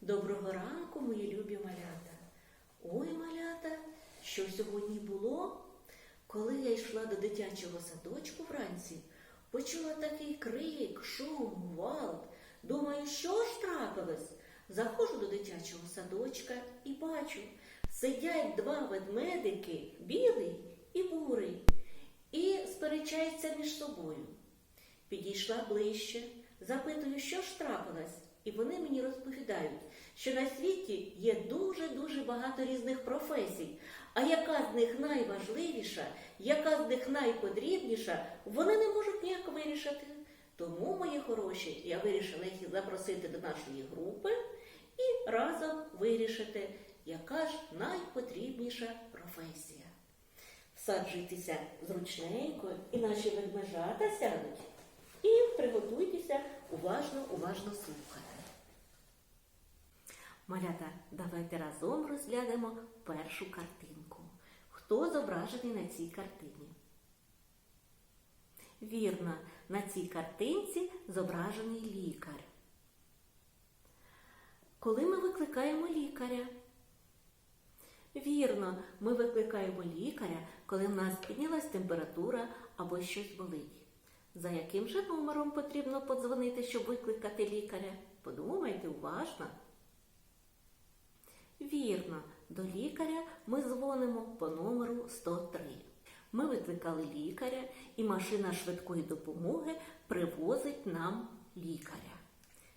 Доброго ранку, мої любі малята. Ой, малята, що сьогодні було? Коли я йшла до дитячого садочку вранці, почула такий крик, шум, гвалт. Думаю, що ж трапилось? Заходжу до дитячого садочка і бачу, сидять два ведмедики, білий і бурий, і сперечаються між собою. Підійшла ближче, запитую, що ж трапилось, і вони мені розповідають, що на світі є дуже-дуже багато різних професій, а яка з них найважливіша, яка з них найпотрібніша, вони не можуть ніяк вирішити. Тому, мої хороші, я вирішила їх запросити до нашої групи і разом вирішити, яка ж найпотрібніша професія. Всаджуйтеся зручненько, і наші ведмежата сядуть. І приготуйтеся уважно, уважно слухати. Малята, давайте разом розглянемо першу картинку. Хто зображений на цій картині? Вірно, на цій картинці зображений лікар. Коли ми викликаємо лікаря? Вірно, ми викликаємо лікаря, коли в нас піднялась температура або щось болить. За яким же номером потрібно подзвонити, щоб викликати лікаря? Подумайте уважно. Вірно, до лікаря ми дзвонимо по номеру 103. Ми викликали лікаря, і машина швидкої допомоги привозить нам лікаря.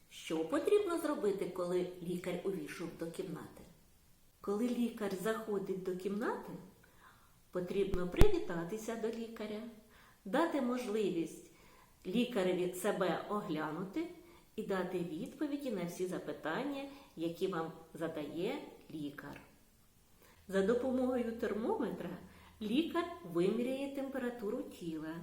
Що потрібно зробити, коли лікар увійшов до кімнати? Коли лікар заходить до кімнати, потрібно привітатися до лікаря, дати можливість лікареві себе оглянути і дати відповіді на всі запитання, які вам задає лікар. За допомогою термометра лікар виміряє температуру тіла.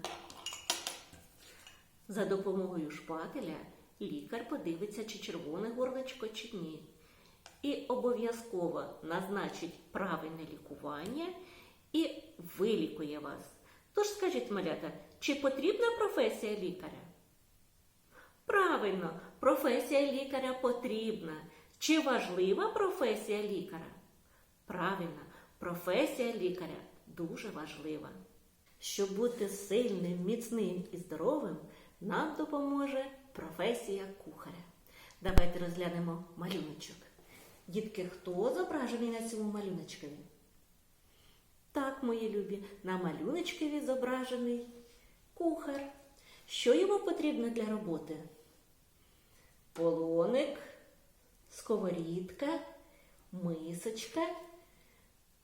За допомогою шпателя лікар подивиться, чи червоне горлечко, чи ні. І обов'язково назначить правильне лікування і вилікує вас. Тож скажіть, малята, чи потрібна професія лікаря? Правильно, професія лікаря потрібна. Чи важлива професія лікаря? Правильно, професія лікаря дуже важлива. Щоб бути сильним, міцним і здоровим, нам допоможе професія кухаря. Давайте розглянемо малюночок. Дітки, хто зображений на цьому малюночкові? Так, мої любі, на малюночкові зображений кухар. Що йому потрібно для роботи? Полоник, сковорідка, мисочка,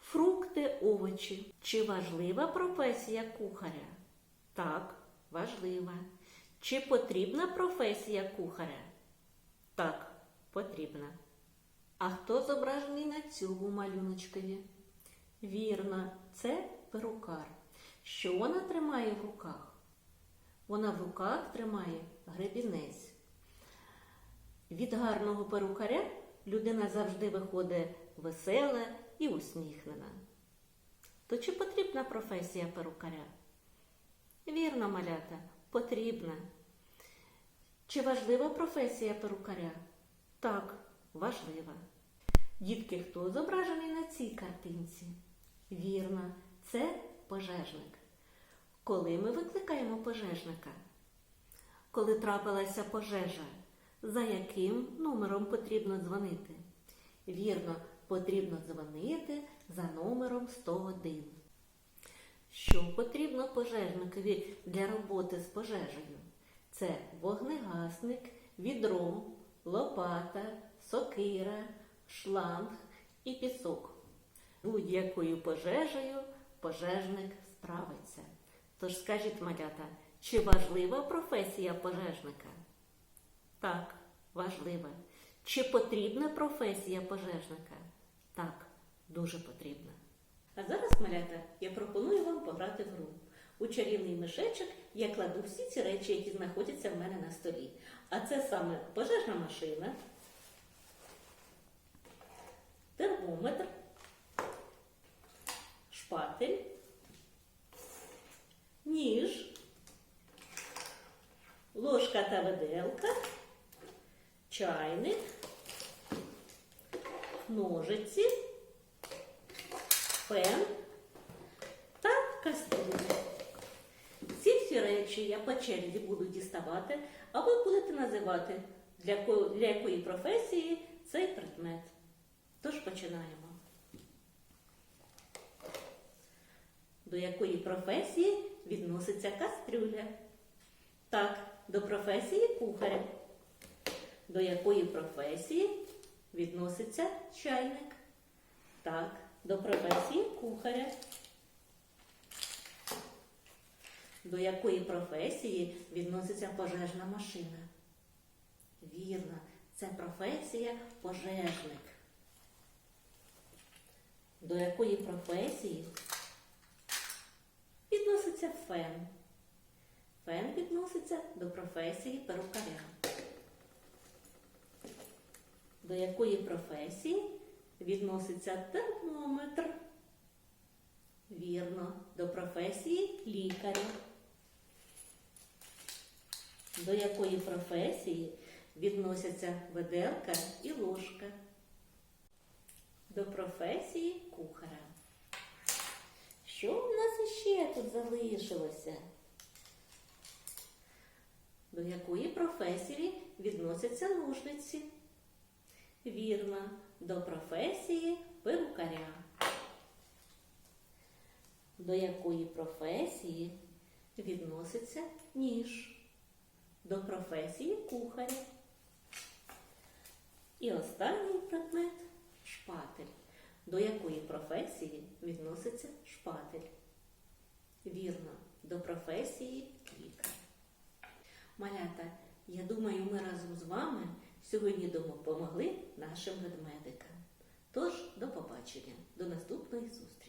фрукти, овочі. Чи важлива професія кухаря? Так, важлива. Чи потрібна професія кухаря? Так, потрібна. А хто зображений на цьому малюночкові? Вірно, це перукар. Що вона тримає в руках? Вона в руках тримає гребінець. Від гарного перукаря людина завжди виходить весела і усміхнена. То чи потрібна професія перукаря? Вірно, малята, потрібна. Чи важлива професія перукаря? Так, важлива. Дітки, хто зображений на цій картинці? Вірно, це пожежник. Коли ми викликаємо пожежника? Коли трапилася пожежа, за яким номером потрібно дзвонити? Вірно, потрібно дзвонити за номером 101. Що потрібно пожежникові для роботи з пожежею? Це вогнегасник, відро, лопата, сокира, шланг і пісок. Будь-якою пожежею пожежник справиться. Тож скажіть, малята, чи важлива професія пожежника? Так, важлива. Чи потрібна професія пожежника? Так, дуже потрібна. А зараз, малята, я пропоную вам пограти в гру. У чарівний мішечок я кладу всі ці речі, які знаходяться в мене на столі. А це саме пожежна машина, термометр, шпатель, ніж, ложка та виделка, чайник, ножиці, фен та кастрюля. Ці всі речі я по черзі буду діставати, а ви будете називати, для, для якої професії цей предмет. Тож починаємо. До якої професії відноситься кастрюля? Так, до професії кухаря. До якої професії відноситься чайник? Так, до професії кухаря. До якої професії відноситься пожежна машина? Вірно, це професія пожежник. До якої професії відноситься фен? Фен відноситься до професії перукаря. До якої професії відноситься термометр? Вірно, до професії лікаря. До якої професії відносяться веделка і ложка? До професії кухаря. Що в нас іще тут залишилося? До якої професії відносяться ножниці? Вірно, до професії перукаря. До якої професії відноситься ніж? До професії кухаря. І останній предмет шпатель. До якої професії відноситься шпатель? Вірно, до професії лікар. Малята, я думаю, ми разом з вами сьогодні допомогли нашим ведмедикам. Тож, до побачення, до наступної зустрічі.